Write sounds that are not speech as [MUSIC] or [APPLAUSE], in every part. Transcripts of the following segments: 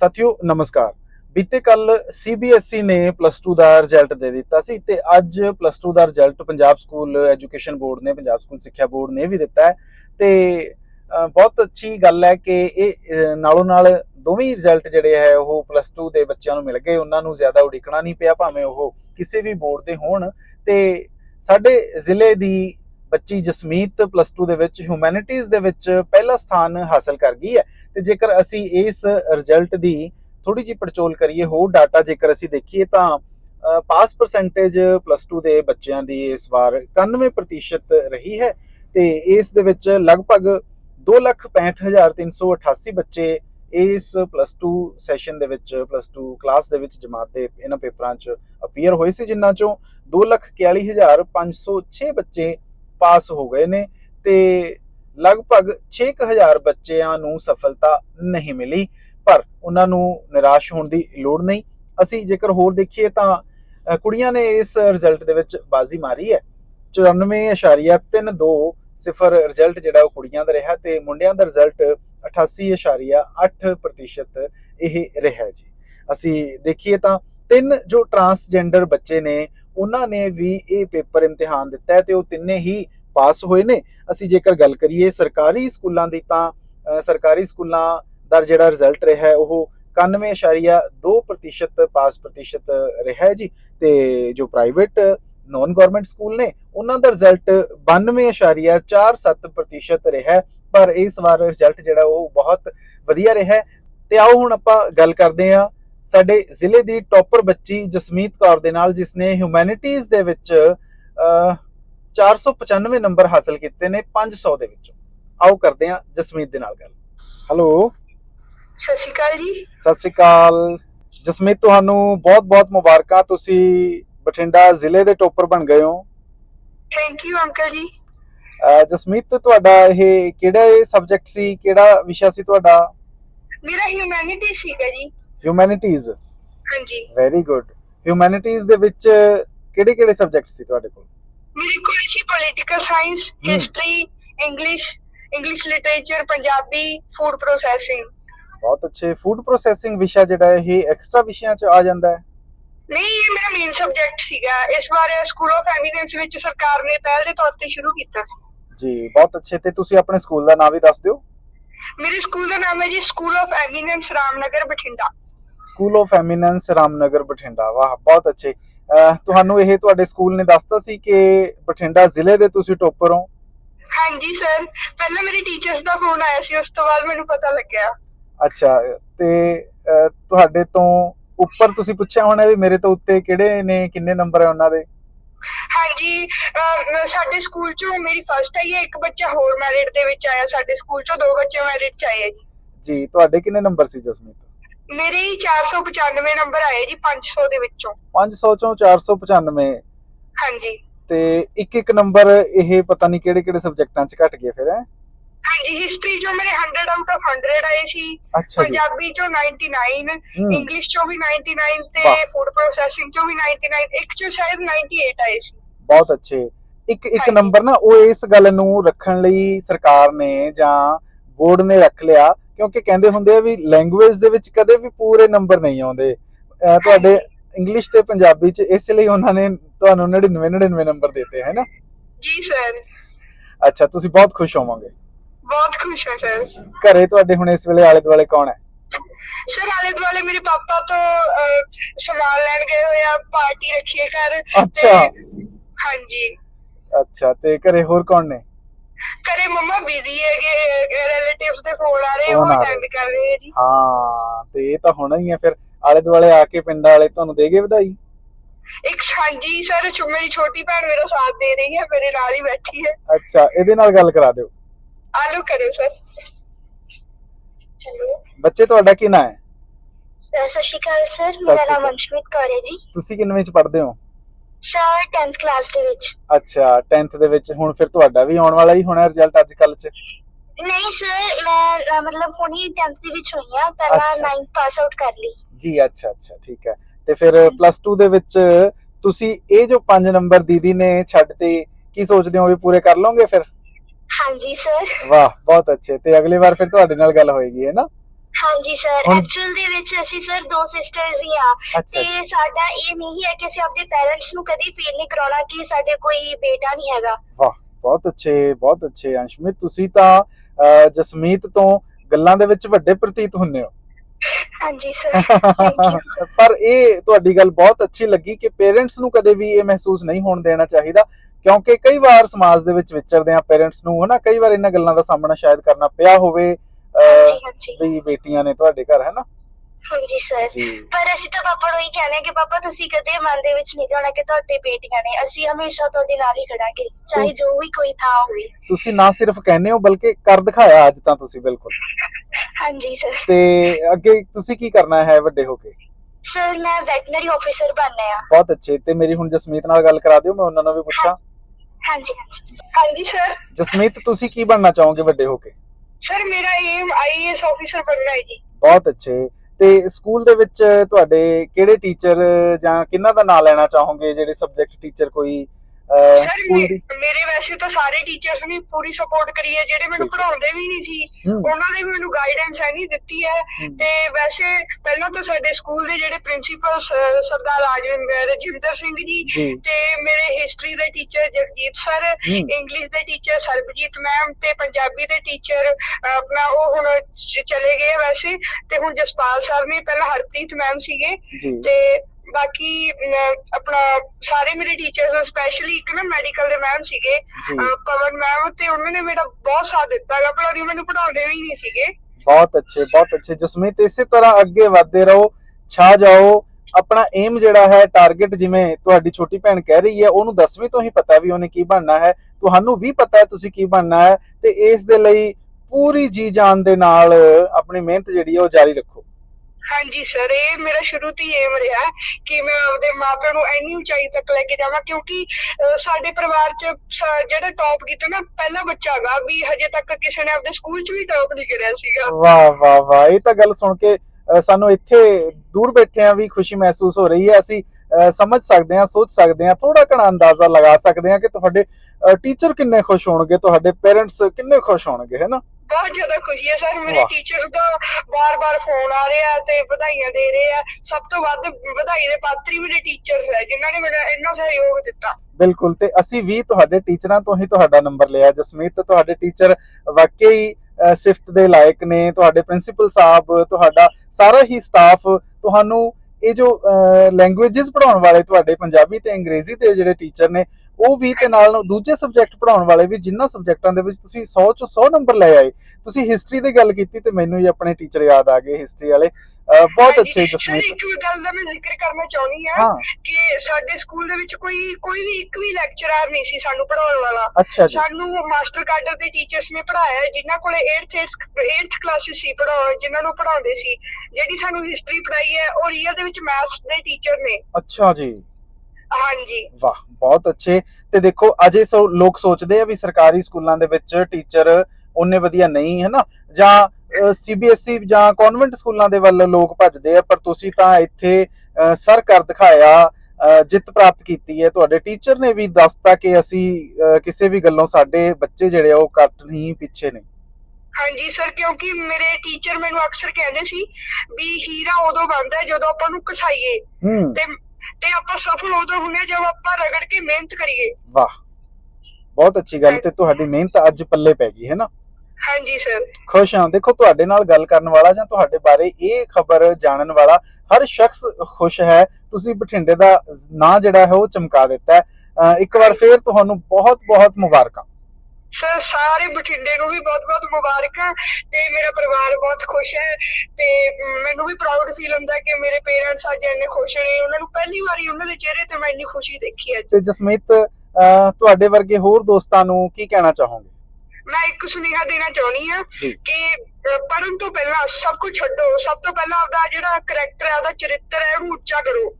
ਸਾਥੀਓ, ਨਮਸਕਾਰ। ਬੀਤੇ ਕੱਲ ਸੀਬੀਐਸਈ ਨੇ ਪਲੱਸ 2 ਦਾ ਰਿਜ਼ਲਟ ਦੇ ਦਿੱਤਾ ਸੀ ਤੇ ਅੱਜ ਪਲੱਸ 2 ਦਾ result Punjab school education board ਨੇ, ਪੰਜਾਬ ਸਕੂਲ ਸਿੱਖਿਆ ਬੋਰਡ ਨੇ ਵੀ ਦਿੱਤਾ ਹੈ ਤੇ ਬਹੁਤ ਅੱਛੀ ਗੱਲ ਹੈ ਕਿ ਇਹ ਨਾਲੋਂ ਨਾਲ ਦੋਵੇਂ ਰਿਜ਼ਲਟ ਜਿਹੜੇ ਹੈ ਉਹ ਪਲੱਸ 2 ਦੇ ਬੱਚਿਆਂ ਨੂੰ ਮਿਲ ਗਏ। ਉਹਨਾਂ ਨੂੰ ਜ਼ਿਆਦਾ ਉਡੀਕਣਾ ਨਹੀਂ ਪਿਆ, ਭਾਵੇਂ ਉਹ ਕਿਸੇ ਵੀ ਬੋਰਡ ਦੇ ਹੋਣ ਤੇ ਸਾਡੇ ਜ਼ਿਲ੍ਹੇ ਦੀ ਬੱਚੀ ਜਸਮੀਤ ਪਲੱਸ 2 ਦੇ ਵਿੱਚ ਹਿਊਮੈਨਿਟੀਜ਼ ਦੇ ਵਿੱਚ ਪਹਿਲਾ ਸਥਾਨ ਹਾਸਲ ਕਰ ਗਈ ਹੈ ਤੇ ਜੇਕਰ ਅਸੀਂ ਇਸ ਰਿਜ਼ਲਟ ਦੀ ਥੋੜੀ ਜਿਹੀ ਪੜਚੋਲ ਕਰੀਏ, ਹੋਰ ਡਾਟਾ ਜੇਕਰ ਅਸੀਂ ਦੇਖੀਏ ਤਾਂ ਪਾਸ ਪਰਸੈਂਟੇਜ ਪਲੱਸ 2 ਦੇ ਬੱਚਿਆਂ ਦੀ ਇਸ ਵਾਰ 91% ਰਹੀ ਹੈ ਤੇ ਇਸ ਦੇ ਵਿੱਚ ਲਗਭਗ 265388 ਬੱਚੇ ਇਸ ਪਲੱਸ 2 ਸੈਸ਼ਨ ਦੇ ਵਿੱਚ ਪਲੱਸ 2 ਕਲਾਸ ਦੇ ਵਿੱਚ ਜਮਾਤ ਦੇ ਇਹਨਾਂ ਪੇਪਰਾਂ 'ਚ ਅਪੀਅਰ ਹੋਏ ਸੀ, ਜਿਨ੍ਹਾਂ 'ਚੋਂ 241506 ਬੱਚੇ ਪਾਸ ਹੋ ਗਏ ਨੇ ਤੇ ਲਗਭਗ 6000 ਬੱਚਿਆਂ ਨੂੰ ਸਫਲਤਾ ਨਹੀਂ ਮਿਲੀ, ਪਰ ਉਹਨਾਂ ਨੂੰ ਨਿਰਾਸ਼ ਹੋਣ ਦੀ ਲੋੜ ਨਹੀਂ। ਅਸੀਂ ਜੇਕਰ ਹੋਰ ਦੇਖੀਏ ਤਾਂ ਕੁੜੀਆਂ ਨੇ ਇਸ ਰਿਜ਼ਲਟ ਦੇ ਵਿੱਚ ਬਾਜ਼ੀ ਮਾਰੀ ਹੈ। 94.32 ਸਿਫਰ ਰਿਜ਼ਲਟ ਜਿਹੜਾ ਉਹ ਕੁੜੀਆਂ ਦਾ ਰਿਹਾ ਤੇ ਮੁੰਡਿਆਂ ਦਾ ਰਿਜ਼ਲਟ 88.8% ਇਹ ਰਿਹਾ ਜੀ। ਅਸੀਂ ਦੇਖੀਏ ਤਾਂ ਤਿੰਨ ਜੋ ਟਰਾਂਸਜੈਂਡਰ ਬੱਚੇ ਨੇ ਉਹਨਾਂ ਨੇ ਵੀ ਇਹ ਪੇਪਰ ਇਮਤਿਹਾਨ ਦਿੱਤਾ ਹੈ ਤੇ ਉਹ ਤਿੰਨੇ ਹੀ ਪਾਸ ਹੋਏ ਨੇ। ਅਸੀਂ ਜੇਕਰ ਗੱਲ ਕਰੀਏ ਸਰਕਾਰੀ ਸਕੂਲਾਂ ਦੀ ਤਾਂ ਸਰਕਾਰੀ ਸਕੂਲਾਂ ਦਾ ਜਿਹੜਾ ਰਿਜ਼ਲਟ ਰਿਹਾ ਹੈ, ਉਹ 91.2% ਪਾਸ ਪ੍ਰਤੀਸ਼ਤ ਰਿਹਾ ਹੈ ਜੀ। ਤੇ ਜੋ ਪ੍ਰਾਈਵੇਟ ਨਾਨ ਗਵਰਨਮੈਂਟ ਸਕੂਲ ਨੇ, ਉਹਨਾਂ ਦਾ ਰਿਜ਼ਲਟ 92.47% ਰਿਹਾ ਪਰ ਇਸ ਵਾਰ ਰਿਜ਼ਲਟ ਜਿਹੜਾ ਉਹ ਬਹੁਤ ਵਧੀਆ ਰਿਹਾ ਹੈ। ਤੇ ਆਓ ਹੁਣ ਆਪਾਂ ਗੱਲ ਕਰਦੇ ਹਾਂ ਸਾਡੇ ਜ਼ਿਲ੍ਹੇ ਦੀ ਟੌਪਰ ਬੱਚੀ ਜਸਮੀਤ ਕੌਰ ਦੇ ਨਾਲ ਜਿਸ ਨੇ ਹਿਊਮੈਨਿਟੀਜ਼ ਦੇ ਵਿੱਚ ਅਹ, 495 ਨੰਬਰ ਹਾਸਲ ਕੀਤੇ ਨੇ 500 ਦੇ ਵਿੱਚੋਂ। ਆਓ ਕਰਦੇ ਹਾਂ ਜਸਮੀਤ ਦੇ ਨਾਲ ਗੱਲ। ਹੈਲੋ ਸਤਿ ਸ਼੍ਰੀ ਅਕਾਲ ਜੀ। ਸਤਿ ਸ਼੍ਰੀ ਅਕਾਲ। ਜਸਮੀਤ ਤੁਹਾਨੂੰ ਬਹੁਤ-ਬਹੁਤ ਮੁਬਾਰਕਾਂ। ਤੁਸੀਂ ਬਠਿੰਡਾ ਜ਼ਿਲ੍ਹੇ ਦੇ ਟੌਪਰ ਬਣ ਗਏ ਹੋ। ਥੈਂਕ ਯੂ ਅੰਕਲ ਜੀ। ਜਸਮੀਤ ਤੁਹਾਡਾ ਇਹ ਕਿਹੜਾ ਸਬਜੈਕਟ ਸੀ? ਕਿਹੜਾ ਵਿਸ਼ਾ ਸੀ ਤੁਹਾਡਾ? ਮੇਰਾ ਹਿਊਮੈਨਿਟੀ ਸੀਗਾ ਜੀ। ਹਿਊਮੈਨਿਟੀਜ਼ ਹਾਂਜੀ। ਵੈਰੀ ਗੁੱਡ ਹਿਊਮੈਨਿਟੀਜ਼ ਦੇ ਵਿੱਚ ਕਿਹੜੇ-ਕਿਹੜੇ ਸਬਜੈਕਟ ਸੀ ਤੁਹਾਡੇ ਕੋਲ? ਮੇਰੇ ਕੋਲ ਸੀ political science. History English English literature Punjabi food processing ਬਹੁਤ ਅੱਛੇ। ਫੂਡ ਪ੍ਰੋਸੈਸਿੰਗ ਵਿਸ਼ਾ ਜਿਹੜਾ ਹੈ ਇਹ ਐਕਸਟਰਾ ਵਿਸ਼ਿਆਂ 'ਚ ਆ ਜਾਂਦਾ ਹੈ? ਨਹੀਂ ਇਹ ਮੇਰਾ ਮੇਨ ਸਬਜੈਕਟ ਸੀਗਾ। ਇਸ ਵਾਰ ਸਕੂਲ ਆਫ ਐਮੀਨੈਂਸ ਵਿੱਚ ਸਰਕਾਰ ਨੇ ਪਹਿਲ ਦੇ ਤੌਰ ਤੇ ਸ਼ੁਰੂ ਕੀਤਾ ਸੀ। ਜੀ ਬਹੁਤ ਅੱਛੇ। ਤੇ ਤੁਸੀਂ ਆਪਣੇ ਸਕੂਲ ਦਾ ਨਾਮ ਵੀ ਦੱਸ ਦਿਓ। ਮੇਰੇ ਸਕੂਲ ਦਾ ਨਾਮ ਹੈ ਜੀ school of eminence Ramnagar Bathinda. School of eminence Ramnagar Bathinda ਵਾਹ ਬਹੁਤ ਅੱਛੇ। ਤੁਹਾਨੂੰ ਇਹ ਤੁਹਾਡੇ ਸਕੂਲ ਨੇ ਦੱਸਤਾ ਸੀ ਕਿ ਬਠਿੰਡਾ ਜ਼ਿਲ੍ਹੇ ਦੇ ਤੁਸੀਂ ਟੌਪਰ ਹੋ? ਹਾਂਜੀ ਸਰ ਪਹਿਲਾਂ ਮੇਰੇ ਟੀਚਰਸ ਦਾ ਫੋਨ ਆਇਆ ਸੀ ਉਸ ਤੋਂ ਬਾਅਦ ਮੈਨੂੰ ਪਤਾ ਲੱਗਿਆ। ਅੱਛਾ ਤੇ ਤੁਹਾਡੇ ਤੋਂ ਉੱਪਰ ਤੁਸੀਂ ਪੁੱਛਿਆ ਹੋਣਾ ਵੀ ਮੇਰੇ ਤੋਂ ਉੱਤੇ ਕਿਹੜੇ ਨੇ ਕਿੰਨੇ ਨੰਬਰ ਹੈ ਉਹਨਾਂ ਦੇ? ਹਾਂਜੀ ਸਾਡੇ ਸਕੂਲ ਚੋਂ ਮੇਰੀ ਫਸਟ ਆਈ ਹੈ ਇੱਕ ਬੱਚਾ ਹੋਰ ਮੈਰਿਟ ਦੇ ਵਿੱਚ ਆਇਆ ਸਾਡੇ ਸਕੂਲ ਚੋਂ ਦੋ ਬੱਚੇ ਮੈਰਿਟ ਚ ਆਏ ਜੀ। ਜੀ ਤੁਹਾਡੇ ਕਿੰਨੇ ਨੰਬਰ ਸੀ ਜਸਮੀਤ? ਮੇਰੇ ਹੀ 495 ਨੰਬਰ ਆਏ ਜੀ 500 ਦੇ ਵਿੱਚੋਂ। 500 ਚੋਂ 495 ਹਾਂਜੀ। ਤੇ ਇੱਕ ਇੱਕ ਨੰਬਰ ਇਹ ਪਤਾ ਨਹੀਂ ਕਿਹੜੇ ਕਿਹੜੇ ਸਬਜੈਕਟਾਂ 'ਚ ਘਟ ਗਏ ਫਿਰ ਹੈ? ਹਾਂਜੀ ਹਿਸਟਰੀ ਚੋਂ ਮੇਰੇ 100 ਆਊਟ ਆਫ 100 ਆਏ ਸੀ। ਪੰਜਾਬੀ ਚੋਂ 99 ਹੂੰ, ਇੰਗਲਿਸ਼ ਚੋਂ ਵੀ 99 ਤੇ। ਫੂਡ ਪ੍ਰੋਸੈਸਿੰਗ ਚੋਂ ਵੀ 99 ਇੱਕ ਚੋਂ ਸ਼ਾਇਦ 98 ਆਏ ਸੀ। ਬਹੁਤ ਅੱਛੇ। ਇੱਕ ਇੱਕ। ਨੰਬਰ ਨਾ ਉਹ ਇਸ ਗੱਲ ਨੂੰ ਰੱਖਣ ਲਈ ਸਰਕਾਰ ਨੇ ਜਾਂ ਬੋਰਡ ਨੇ ਰੱਖ ਲਿਆ ਕਿਉਂਕਿ ਕਹਿੰਦੇ ਹੁੰਦੇ ਆ ਵੀ ਲੈਂਗੁਏਜ ਦੇ ਵਿੱਚ ਕਦੇ ਵੀ ਪੂਰੇ ਨੰਬਰ ਨਹੀਂ ਆਉਂਦੇ। ਤੁਹਾਡੇ ਇੰਗਲਿਸ਼ ਤੇ ਪੰਜਾਬੀ 'ਚ ਇਸ ਲਈ ਉਹਨਾਂ ਨੇ ਤੁਹਾਨੂੰ 99 99 ਨੰਬਰ ਦਿੱਤੇ ਹੈ ਨਾ? ਜੀ ਸਰ ਅੱਛਾ ਤੁਸੀਂ ਬਹੁਤ ਖੁਸ਼ ਹੋਵੋਗੇ। ਬਹੁਤ ਖੁਸ਼ ਹਾਂ ਸਰ ਘਰੇ ਤੁਹਾਡੇ ਹੁਣ ਇਸ ਵੇਲੇ ਆਲੇ ਦੁਆਲੇ ਕੌਣ ਹੈ? ਸਰ ਆਲੇ ਦੁਆਲੇ ਮੇਰੇ ਪਾਪਾ ਤੋਂ ਸਮਾਨ ਲੈਣ ਗਏ ਹੋਏ ਆ ਪਾਰਟੀ ਰੱਖੀ ਹੈ ਘਰ। ਅੱਛਾ। ਹਾਂਜੀ। ਅੱਛਾ ਤੇ ਘਰੇ ਹੋਰ ਕੌਣ ਨੇ? ਘਰੇ ਬਿਜ਼ੀ ਹੈਗੇ ਰਿਲੇਟਿਵਸ ਦੇ ਫੋਨ ਆ ਰਹੇ ਉਹ। ਅਟੈਂਡ ਕਰ ਰਹੇ ਆ ਜੀ। ਹਾਂ ਤੇ ਇਹ ਤਾਂ ਹੋਣਾ ਹੀ ਹੈ ਫਿਰ ਆਲੇ ਦੁਆਲੇ ਆ ਕੇ ਪਿੰਡਾਂ ਵਾਲੇ ਤੁਹਾਨੂੰ ਦੇਗੇ ਵਧਾਈ? ਇੱਕ ਹਾਂਜੀ ਸਰ ਮੇਰੀ ਛੋਟੀ ਭੈਣ ਮੇਰਾ ਸਾਥ ਦੇ ਰਹੀ ਹੈ ਮੇਰੇ ਨਾਲ ਹੀ ਬੈਠੀ ਹੈ। ਅੱਛਾ ਇਹਦੇ ਨਾਲ ਗੱਲ ਕਰਾ ਦਿਓ। ਆਲੂ ਕਰਿਓ ਸਰ ਹੈਲੋ ਬੱਚੇ ਤੁਹਾਡਾ ਕੀ ਨਾਂ ਹੈ? ਸਤਿ ਸ਼੍ਰੀ ਅਕਾਲ ਸਰ ਮੇਰਾ ਨਾਮ। ਅੰਸ਼ਮਿਤ ਕੌਰ ਹੈ ਜੀ। ਤੁਸੀਂ ਕਿੰਨਵੇਂ ਚ ਪੜ੍ਹਦੇ ਹੋ? ਸਰ 10th ਕਲਾਸ ਦੇ ਵਿੱਚ। ਅੱਛਾ 10th ਦੇ ਵਿੱਚ ਹੁਣ ਫਿਰ ਤੁਹਾਡਾ ਵੀ ਆਉਣ ਵਾਲਾ ਹੀ ਹੋਣਾ ਰਿਜ਼ਲਟ ਅੱਜ ਕੱਲ ਚ? ਨਹੀਂ ਸਰ ਮੈਂ ਮਤਲਬ ਹੁਣੀ 10th ਦੇ ਵਿੱਚ ਹੋਈ ਆ ਪਹਿਲਾਂ ਅੱਛਾ। 9th ਪਾਸ ਆਊਟ ਕਰ ਲਈ। ਜੀ ਅੱਛਾ ਅੱਛਾ ਠੀਕ ਹੈ। ਤੇ ਫਿਰ ਪਲੱਸ 2 ਦੇ ਵਿੱਚ ਤੁਸੀਂ ਇਹ ਜੋ 5 ਨੰਬਰ ਦੀਦੀ ਨੇ ਛੱਡ ਤੇ ਕੀ ਸੋਚਦੇ ਹੋ ਵੀ ਪੂਰੇ ਕਰ ਲਓਗੇ ਫਿਰ? ਹਾਂਜੀ ਸਰ। ਵਾਹ ਬਹੁਤ ਅੱਛੇ। ਤੇ ਅਗਲੀ ਵਾਰ ਫਿਰ ਤੁਹਾਡੇ ਨਾਲ ਗੱਲ ਹੋਏਗੀ ਹੈ ਨਾ? ਹਾਂਜੀ ਸਰ ਹੁਣ- ਐਕਚੁਅਲ ਦੇ ਵਿੱਚ ਅਸੀਂ ਸਰ ਦੋ ਸਿਸਟਰਸ ਹੀ ਆ। ਅੱਛਾ ਤੇ ਸਾਡਾ ਇਹ ਨਹੀਂ ਹੈ ਕਿ ਅਸੀਂ ਆਪਣੇ ਪੈਰੈਂਟਸ ਨੂੰ ਕਦੀ ਫੀਲ ਨਹੀਂ ਕਰਾਉਣਾ ਕਿ ਸਾਡੇ ਕੋਈ ਬੇਟਾ ਨਹੀਂ ਹੈਗਾ। ਵਾਹ ਬਹੁਤ ਅੱਛੇ ਬਹੁਤ ਅੱਛੇ ਅੰਸ਼ਮਿਤ ਤੁਸੀਂ ਤਾਂ ਅਹ, ਜਸਮੀਤ ਤੋਂ ਗੱਲਾਂ ਦੇ ਵਿੱਚ ਵੱਡੇ ਪ੍ਰਤੀਤ ਹੁੰਨੇ ਹੋ। ਹਾਂਜੀ ਸਰ [LAUGHS] ਪਰ ਇਹ ਤੁਹਾਡੀ ਗੱਲ ਬਹੁਤ ਅੱਛੀ ਲੱਗੀ ਕਿ ਪੇਰੈਂਟਸ ਨੂੰ ਕਦੇ ਵੀ ਇਹ ਮਹਿਸੂਸ ਨਹੀਂ ਹੋਣ ਦੇਣਾ ਚਾਹੀਦਾ ਕਿਉਂਕਿ ਕਈ ਵਾਰ ਸਮਾਜ ਦੇ ਵਿੱਚ ਵਿਚਰਦੇ ਆ ਪੇਰੈਂਟਸ ਨੂੰ ਹਨਾ? ਕਈ ਵਾਰ ਇਹਨਾਂ ਗੱਲਾਂ ਦਾ ਸਾਹਮਣਾ ਸ਼ਾਇਦ ਕਰਨਾ ਪਿਆ ਹੋਵੇ ਹਾਂਜੀ ਹਾਂਜੀ। ਵੀ ਬੇਟੀਆਂ ਨੇ ਤੁਹਾਡੇ ਘਰ ਹੈ ਨਾ ਹਾਂਜੀ ਸਰ। ਜੀ। ਪਰ ਅਸੀਂ ਤਾਂ ਪਾਪਾ ਨੂੰ ਇਹ ਕਹਿੰਦੇ ਹਾਂ ਕਿ ਪਾਪਾ ਤੁਸੀਂ ਕਦੇ ਮਨ ਦੇ ਵਿੱਚ ਨਹੀਂ ਲੈਣਾ ਕਿ ਤੁਹਾਡੇ ਬੇਟੀਆਂ ਨੇ। ਅਸੀਂ ਹਮੇਸ਼ਾ ਤੁਹਾਡੇ ਨਾਲ ਹੀ ਖੜਾਂਗੇ ਚਾਹੇ ਜੋ ਵੀ ਕੋਈ ਥਾਂ ਹੋਵੇ। ਤੁਸੀਂ ਨਾ ਸਿਰਫ ਕਹਿੰਦੇ ਹੋ ਬਲਕਿ ਕਰ ਦਿਖਾਇਆ ਅੱਜ ਤਾਂ ਤੁਸੀਂ ਬਿਲਕੁਲ। ਹਾਂਜੀ ਸਰ। ਤੇ ਅੱਗੇ ਤੁਸੀਂ ਕੀ ਕਰਨਾ ਹੈ ਵੱਡੇ ਹੋ ਕੇ? ਸਰ ਮੈਂ ਵੈਟਨਰੀ ਆਫੀਸਰ ਬਣਨਾ ਆ। ਬਹੁਤ ਅੱਛੇ। ਤੇ ਮੇਰੀ ਹੁਣ ਜਸਮੀਤ ਨਾਲ ਗੱਲ ਕਰਾ ਦਿਓ ਮੈਂ ਉਹਨਾਂ ਨੂੰ ਵੀ ਪੁੱਛਾਂ। ਹਾਂਜੀ ਹਾਂਜੀ। ਹਾਂਜੀ ਸਰ। ਜਸਮੀਤ ਤੁਸੀਂ ਕੀ ਬਣਨਾ ਚਾਹੋਗੇ ਵੱਡੇ ਹੋ ਕੇ? ਸਰ, ਮੇਰਾ ਏਮ ਆਈਏਐਸ ਆਫੀਸਰ ਬਣਨਾ ਹੈ ਜੀ। ਬਹੁਤ ਅੱਛੇ। ਤੇ ਸਕੂਲ ਦੇ ਵਿੱਚ ਤੁਹਾਡੇ ਕਿਹੜੇ ਟੀਚਰ ਜਾਂ ਕਿਹਨਾਂ ਦਾ ਨਾਮ ਲੈਣਾ ਚਾਹੋਗੇ? ਜਿਹੜੇ ਸਬਜੈਕਟ ਟੀਚਰ ਕੋਈ ਸਰ ਸਕੂਲ ਦੀ। ਮੇ- ਮੇਰੇ ਵੈਸੇ ਤਾਂ ਸਾਰੇ ਟੀਚਰਸ ਨੇ ਪੂਰੀ ਸਪੋਰਟ ਕਰੀ ਹੈ ਜਿਹੜੇ ਮੈਨੂੰ। ਪੜਾਉਂਦੇ ਵੀ ਨਹੀਂ ਸੀ। ਉਹਨਾਂ ਨੇ ਵੀ ਮੈਨੂੰ ਗਾਈਡੈਂਸ ਹੈ ਨਹੀਂ ਦਿੱਤੀ ਹੈ। ਤੇ ਵੈਸੇ ਪਹਿਲਾਂ ਤਾਂ ਸਾਡੇ ਸਕੂਲ ਦੇ ਜਿਹੜੇ ਪ੍ਰਿੰਸੀਪਲ ਸਰਦਾਰ ਰਾਜਵਿੰਦਰ ਰਜਿੰਦਰ ਸਿੰਘ ਜੀ ਜੀ। ਤੇ ਮੇਰੇ ਹਿਸਟਰੀ ਦੇ ਟੀਚਰ ਜਗਜੀਤ ਸਰ ਇੰਗਲਿਸ਼ ਦੇ ਟੀਚਰ ਸਰਬਜੀਤ ਮੈਮ ਤੇ ਪੰਜਾਬੀ ਦੇ ਟੀਚਰ ਆਪਣਾ ਉਹ ਹੁਣ ਚ- ਚਲੇ ਗਏ ਵੈਸੇ। ਤੇ ਹੁਣ ਜਸਪਾਲ ਸਰ ਨੇ ਪਹਿਲਾਂ ਹਰਪ੍ਰੀਤ ਮੈਮ ਸੀਗੇ। ਜੀ। ਤੇ ਬਾਕੀ ਆਪਣਾ ਸਾਰੇ ਮੇਰੇ ਟੀਚਰਸ ਸਪੈਸ਼ਲੀ ਇੱਕ ਨਾ ਮੈਡੀਕਲ ਦੇ ਮੈਮ ਸੀਗੇ ਪਵਨ ਮੈਮ ਤੇ ਉਹਨਾਂ ਨੇ ਮੇਰਾ ਬਹੁਤ ਸਾਥ ਦਿੱਤਾ ਹੈਗਾ ਪਰ ਉਹ ਮੈਨੂੰ ਪੜਾਉਂਦੇ ਵੀ ਨਹੀਂ ਸੀਗੇ। ਬਹੁਤ ਅੱਛੇ ਬਹੁਤ ਅੱਛੇ। ਜਸਮੀਤ ਇਸੇ ਤਰ੍ਹਾਂ ਅੱਗੇ ਵਧਦੇ ਰਹੋ ਛਾ ਜਾਓ। ਆਪਣਾ ਏਮ ਜਿਹੜਾ ਹੈ ਟਾਰਗੇਟ ਜਿਵੇਂ ਤੁਹਾਡੀ ਛੋਟੀ ਭੈਣ ਕਹਿ ਰਹੀ ਹੈ ਉਹਨੂੰ 10ਵੀਂ ਤੋਂ ਹੀ ਪਤਾ ਵੀ ਉਹਨੇ ਕੀ ਬਣਨਾ ਹੈ। ਤੁਹਾਨੂੰ ਵੀ ਪਤਾ ਹੈ ਤੁਸੀਂ ਕੀ ਬਣਨਾ ਹੈ ਤੇ ਇਸ ਦੇ ਲਈ ਪੂਰੀ ਜੀ ਜਾਨ ਦੇ ਨਾਲ ਆਪਣੀ ਮਿਹਨਤ ਜਿਹੜੀ ਹੈ ਉਹ ਜਾਰੀ ਰੱਖੋ। ਹਾਂਜੀ ਸਰ ਇਹ ਮੇਰਾ ਸ਼ੁਰੂ ਤੋਂ ਹੀ ਏਮ ਰਿਹਾ ਕਿ ਮੈਂ ਆਪਦੇ ਮਾਪਿਆਂ ਨੂੰ ਇੰਨੀ ਉਚਾਈ ਤੱਕ ਲੈ ਕੇ ਜਾਵਾਂ ਕਿਉਂਕਿ ਅਹ, ਸਾਡੇ ਪਰਿਵਾਰ 'ਚ ਸ- ਜਿਹੜਾ ਟੌਪ ਕੀਤਾ ਨਾ ਪਹਿਲਾ ਬੱਚਾ ਹੈਗਾ ਵੀ ਹਜੇ ਤੱਕ ਕਿਸੇ ਨੇ ਆਪਦੇ ਸਕੂਲ 'ਚ ਵੀ ਟੌਪ ਨਹੀਂ ਕਰਿਆ ਸੀਗਾ। ਵਾਹ ਵਾਹ ਵਾਹ ਇਹ ਤਾਂ ਗੱਲ ਸੁਣ ਕੇ ਅ, ਸਾਨੂੰ ਇੱਥੇ ਦੂਰ ਬੈਠਿਆਂ ਵੀ ਖੁਸ਼ੀ ਮਹਿਸੂਸ ਹੋ ਰਹੀ ਹੈ। ਅਸੀਂ ਅ, ਸਮਝ ਸਕਦੇ ਹਾਂ ਸੋਚ ਸਕਦੇ ਹਾਂ ਥੋੜਾ ਘਣਾ ਅੰਦਾਜ਼ਾ ਲਗਾ ਸਕਦੇ ਹਾਂ ਕਿ ਤੁਹਾਡੇ ਟੀਚਰ ਕਿੰਨੇ ਖੁਸ਼ ਹੋਣਗੇ ਤੁਹਾਡੇ ਪੇਰੈਂਟਸ ਕਿੰਨੇ ਖੁਸ਼ ਹੋਣਗੇ ਹੈ ਨਾ? ਬਹੁਤ ਜ਼ਿਆਦਾ ਖੁਸ਼ੀ ਹੈ। ਸਰ ਮੇਰੇ ਵਾਹ। ਟੀਚਰ ਦਾ ਬਾਰ-ਬਾਰ ਫੋਨ ਆ ਰਿਹਾ ਤੇ ਵਧਾਈਆਂ ਦੇ ਰਹੇ ਆ। ਸਭ ਤੋਂ ਵੱਧ ਵਧਾਈ ਦੇ ਪਾਤਰੀ ਮੇਰੇ ਟੀਚਰਸ ਹੈ ਜਿਨ੍ਹਾਂ ਨੇ ਮੇਰਾ ਇੰਨਾ ਸਹਿਯੋਗ ਦਿੱਤਾ। ਬਿਲਕੁਲ ਤੇ ਅਸੀਂ ਵੀ ਤੁਹਾਡੇ ਟੀਚਰਾਂ ਤੋਂ ਹੀ ਤੁਹਾਡਾ ਨੰਬਰ ਲਿਆ। ਜਸਮੀਤ ਤੇ ਤੁਹਾਡੇ ਟੀਚਰ ਵਾਕਈ ਅ, ਸਿਫਤ ਦੇ ਲਾਇਕ ਨੇ। ਤੁਹਾਡੇ ਪ੍ਰਿੰਸੀਪਲ ਸਾਹਿਬ ਤੁਹਾਡਾ ਸਾਰਾ ਹੀ ਸਟਾਫ ਤੁਹਾਨੂੰ ਇਹ ਜੋ ਲੈਂਗੁਏजेस ਪੜਾਉਣ ਵਾਲੇ ਤੁਹਾਡੇ ਪੰਜਾਬੀ ਤੇ ਅੰਗਰੇਜ਼ੀ ਦੇ ਜਿਹੜੇ ਟੀਚਰ ਨੇ ਉਹ ਵੀ ਤੇ ਨਾਲ ਦੂਜੇ ਸਬਜੈਕਟ ਪੜਾਉਣ ਵਾਲੇ ਵੀ ਜਿਨ੍ਹਾਂ ਸਬਜੈਕਟਾਂ ਦੇ ਵਿੱਚ ਤੁਸੀਂ 100 ਚੋਂ 100 ਨੰਬਰ ਲੈ ਆਏ ਤੁਸੀਂ ਹਿਸਟਰੀ ਦੀ ਗੱਲ ਕੀਤੀ ਤੇ ਮੈਨੂੰ ਹੀ ਆਪਣੇ ਟੀਚਰ ਯਾਦ ਆ ਗਏ ਹਿਸਟਰੀ ਵਾਲੇ। ਬਹੁਤ ਅੱਛੇ ਜਸਮੀਤ। ਇੱਕ ਗੱਲ ਦਾ ਮੈਂ ਜ਼ਿਕਰ ਕਰਨਾ ਚਾਹੁੰਦੀ ਹਾਂ ਕਿ ਸਾਡੇ ਸਕੂਲ ਦੇ ਵਿੱਚ ਕੋਈ ਕੋਈ ਵੀ ਇੱਕ ਵੀ ਲੈਕਚਰਰ ਨਹੀਂ ਸੀ ਸਾਨੂੰ ਪੜਾਉਣ ਵਾਲਾ। ਸਾਨੂੰ ਮਾਸਟਰ ਕਾਡਰ ਦੇ ਟੀਚਰਸ ਨੇ ਪੜਾਇਆ ਜਿਨ੍ਹਾਂ ਕੋਲੇ 8th 8th ਕਲਾਸਿਸ ਸੀ ਪੜਾਉਣ ਜਿਨ੍ਹਾਂ ਨੂੰ ਪੜਾਉਂਦੇ ਸੀ। ਜਿਹੜੀ ਸਾਨੂੰ ਹਿਸਟਰੀ ਪੜਾਈ ਹੈ ਉਹ ਰੀਅਲ ਦੇ ਵਿੱਚ ਮੈਥਸ ਦੇ ਟੀਚਰ ਨੇ। ਅੱਛਾ ਜੀ। ਹਾਂਜੀ। ਵਾਹ ਬਹੁਤ ਅੱਛੇ। ਤੇ ਦੇਖੋ ਅਜੇ ਸੋ ਲੋਕ ਸੋਚਦੇ ਆ ਵੀ ਸਰਕਾਰੀ ਸਕੂਲਾਂ ਦੇ ਵਿੱਚ ਟੀਚਰ ਉਹਨੇ ਵਧੀਆ ਨਹੀਂ ਹੈ ਨਾ ਜਾਂ ਸੀਬੀਐਸਈ ਜਾਂ ਕਨਵੈਂਟ ਸਕੂਲਾਂ ਦੇ ਵੱਲ ਲੋਕ ਭੱਜਦੇ ਆ ਪਰ ਤੁਸੀਂ ਤਾਂ ਇੱਥੇ ਸਰ ਕਰ ਦਿਖਾਇਆ ਜਿੱਤ ਪ੍ਰਾਪਤ ਕੀਤੀ ਹੈ। ਤੁਹਾਡੇ ਟੀਚਰ ਨੇ ਵੀ ਦੱਸਤਾ ਕਿ ਅਸੀਂ ਕਿਸੇ ਵੀ ਗੱਲੋਂ ਸਾਡੇ ਬੱਚੇ ਜਿਹੜੇ ਆ ਉਹ ਘੱਟ ਨਹੀਂ ਪਿੱਛੇ ਨੇ। ਹਾਂਜੀ ਸਰ ਕਿਉਂਕਿ ਮੇਰੇ ਟੀਚਰ ਮੈਨੂੰ ਅਕਸਰ ਕਹਿੰਦੇ ਸੀ ਵੀ ਹੀਰਾ ਉਦੋਂ ਬਣਦਾ ਜਦੋਂ ਆਪਾਂ ਨੂੰ ਕਸਾਈਏ। ਤੇ ਤੇ ਆਪਾਂ ਸਫਲ ਉਦੋਂ ਹੁੰਦੇ ਹਾਂ ਜਦੋਂ ਆਪਾਂ ਰਗੜ ਕੇ ਮਿਹਨਤ ਕਰੀਏ। ਵਾਹ ਬਹੁਤ ਅੱਛੀ ਗੱਲ ਤੇ ਤੁਹਾਡੀ ਮਿਹਨਤ ਅੱਜ ਪੱਲੇ ਪੈ ਗਈ ਹੈ ਨਾ? ਹਾਂਜੀ ਸਰ। ਖੁਸ਼ ਹਾਂ। ਦੇਖੋ ਤੁਹਾਡੇ ਨਾਲ ਗੱਲ ਕਰਨ ਵਾਲਾ ਜਾਂ ਤੁਹਾਡੇ ਬਾਰੇ ਇਹ ਖਬਰ ਜਾਣਨ ਵਾਲਾ ਹਰ ਸ਼ਖਸ ਖੁਸ਼ ਹੈ। ਤੁਸੀਂ ਬਠਿੰਡੇ ਦਾ ਨਾਂ ਜਿਹੜਾ ਹੈ ਉਹ ਚਮਕਾ ਦਿੱਤਾ ਹੈ। ਇੱਕ ਵਾਰ ਫੇਰ ਤੁਹਾਨੂੰ ਬਹੁਤ ਬਹੁਤ ਮੁਬਾਰਕਾਂ। ਸਰ ਸਾਰੇ ਬਠਿੰਡੇ ਨੂੰ ਵੀ ਬਹੁਤ-ਬਹੁਤ ਮੁਬਾਰਕਾਂ ਤੇ ਮੇਰਾ ਪਰਿਵਾਰ ਬਹੁਤ ਖੁਸ਼ ਹੈ ਤੇ ਮੈਨੂੰ ਵੀ ਪ੍ਰਾਊਡ ਫੀਲ ਹੁੰਦਾ ਕਿ ਮੇਰੇ ਪੇਰੈਂਟਸ ਅੱਜ ਇੰਨੇ ਖੁਸ਼ ਨੇ ਉਹਨਾਂ ਨੂੰ ਪਹਿਲੀ ਵਾਰੀ ਉਹਨਾਂ ਦੇ ਚਿਹਰੇ ਤੇ ਮੈਂ ਇੰਨੀ ਖੁਸ਼ੀ ਦੇਖੀ ਹੈ ਤੇ ਜਸਮੀਤ ਤੁਹਾਡੇ ਵਰਗੇ ਹੋਰ ਦੋਸਤਾਂ ਨੂੰ ਕੀ ਕਹਿਣਾ ਚਾਹੋਗੇ? ਮੈਂ ਇੱਕ ਸੁਨੇਹਾ ਦੇਣਾ ਚਾਹੁੰਦੀ ਜੀ। ਕਿ ਪੜਨ ਤੋਂ ਪਹਿਲਾਂ ਸਭ ਕੁਝ ਛੱਡੋ ਸਭ ਤੋਂ ਪਹਿਲਾਂ ਆਪਦਾ ਜਿਹੜਾ ਕਰੈਕਟਰ ਹੈ ਉਹਦਾ ਚਰਿੱਤਰ ਹੈ ਉਹਨੂੰ ਉੱਚਾ ਕਰੋ।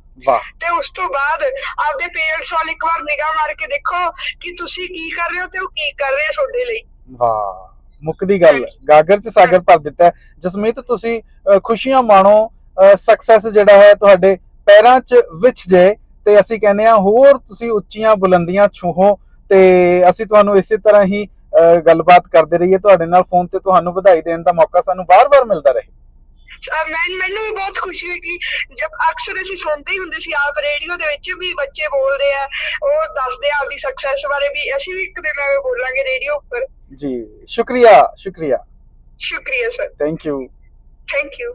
ਤੇ ਉਸ ਤੋਂ ਬਾਅਦ ਆਪਦੇ ਪੇਰੈਂਟਸ ਵੱਲ ਇੱਕ ਵਾਰ ਨਿਗਾਹ ਮਾਰ ਕੇ ਦੇਖੋ ਕਿ ਤੁਸੀਂ ਕੀ ਕਰ ਰਹੇ ਹੋ ਤੇ ਉਹ ਕੀ ਕਰ ਰਹੇ ਆ ਤੁਹਾਡੇ ਲਈ। ਵਾਹ ਮੁੱਕਦੀ ਗੱਲ। ਗਾਗਰ ਚ ਸਾਗਰ ਭਰ ਦਿੱਤਾ। ਜਸਮੀਤ ਤੁਸੀਂ ਖੁਸ਼ੀਆਂ ਮਾਣੋ। ਸਕਸੈਸ ਜਿਹੜਾ ਹੈ ਤੁਹਾਡੇ ਪੈਰਾਂ 'ਚ ਵਿਛ ਜੇ ਤੇ ਅਸੀਂ ਕਹਿੰਦੇ ਆ ਹੋਰ ਤੁਸੀਂ ਉੱਚੀਆਂ ਬੁਲੰਦੀਆਂ ਛੂਹੋ ਤੇ ਅਸੀਂ ਤੁਹਾਨੂੰ ਇਸੇ ਤਰ੍ਹਾਂ ਹੀ ਗੱਲਬਾਤ ਕਰਦੇ ਰਹੀਏ। ਤੁਹਾਡੇ ਨਾਲ ਫੋਨ ਤੇ ਤੁਹਾਨੂੰ ਵਧਾਈ ਦੇਣ ਦਾ ਮੌਕਾ ਸਾਨੂੰ ਬਾਰ-ਬਾਰ ਮਿਲਦਾ ਰਹੇ। ਮੈਂ ਮੈਨੂੰ ਵੀ ਬਹੁਤ ਖੁਸ਼ੀ ਹੋਈ ਕਿ ਜਦ ਅਕਸਰ ਅਸੀਂ ਸੁਣਦੇ ਹੀ ਹੁੰਦੇ ਸੀ ਆਪ ਰੇਡੀਓ ਦੇ ਵਿੱਚ ਵੀ ਬੱਚੇ ਬੋਲਦੇ ਆ। ਉਹ ਦੱਸਦੇ ਆ ਆਪਦੀ ਸਕਸੈਸ ਬਾਰੇ ਵੀ। ਅਸੀਂ ਵੀ ਇੱਕ ਦਿਨ ਬੋਲਾਂਗੇ ਰੇਡੀਓ ਉੱਪਰ। ਜੀ ਸ਼ੁਕਰੀਆ ਸ਼ੁਕਰੀਆ। ਸ਼ੁਕਰੀਆ sir thank you thank you